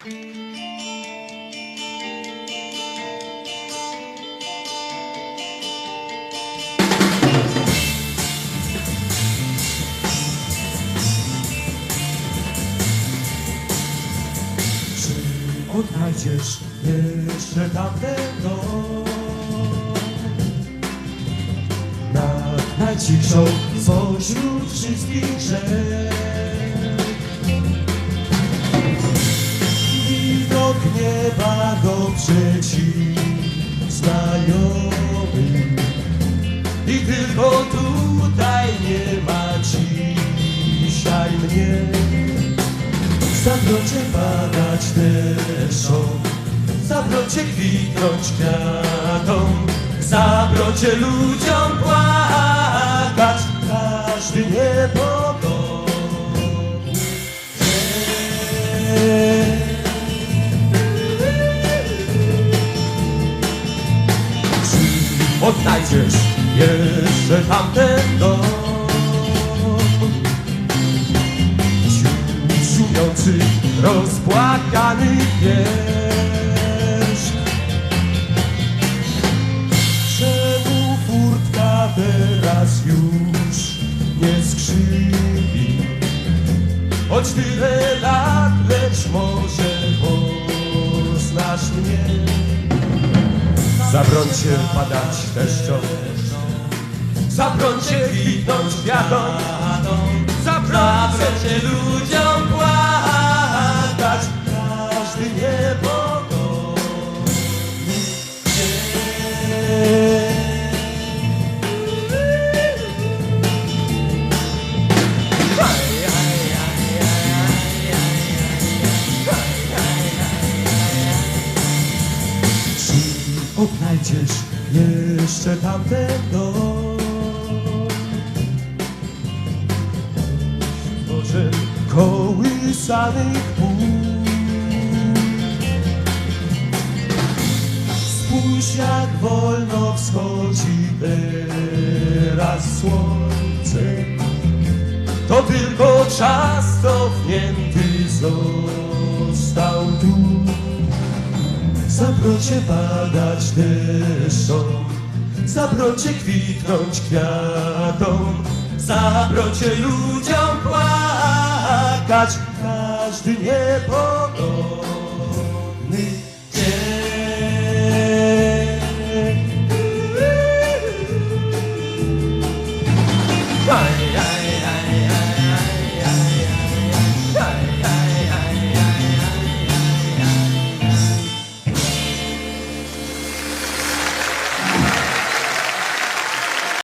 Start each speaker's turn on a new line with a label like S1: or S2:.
S1: Odnajdziesz jeszcze tamten dom? Nad najciszą spośród wszystkich rzek nieba dobrze ci znajomy I tylko tutaj nie ma dzisiaj mnie. Zabrocie padać deszczom, zabrocie kwitnąć kwiatom, zabrocie ludziom płakać, odnajdziesz jeszcze tamten dom? Szumiący, rozpłakany wiersz Czemu furtka teraz już nie skrzywi Choć tyle lat, lecz może Zabrońcie padać deszczom. Zabrońcie kwitnąć kwiatom Zabrońcie ludziom płakać. Każdy niepokoi odnajdziesz jeszcze tamten dom? Boże, kołysanych pól Spójrz jak wolno wschodzi teraz słońce To tylko Zabrocie padać dyszą, zabrocie kwitnąć kwiatom, zabrocie ludziom płakać, każdy niepodobny.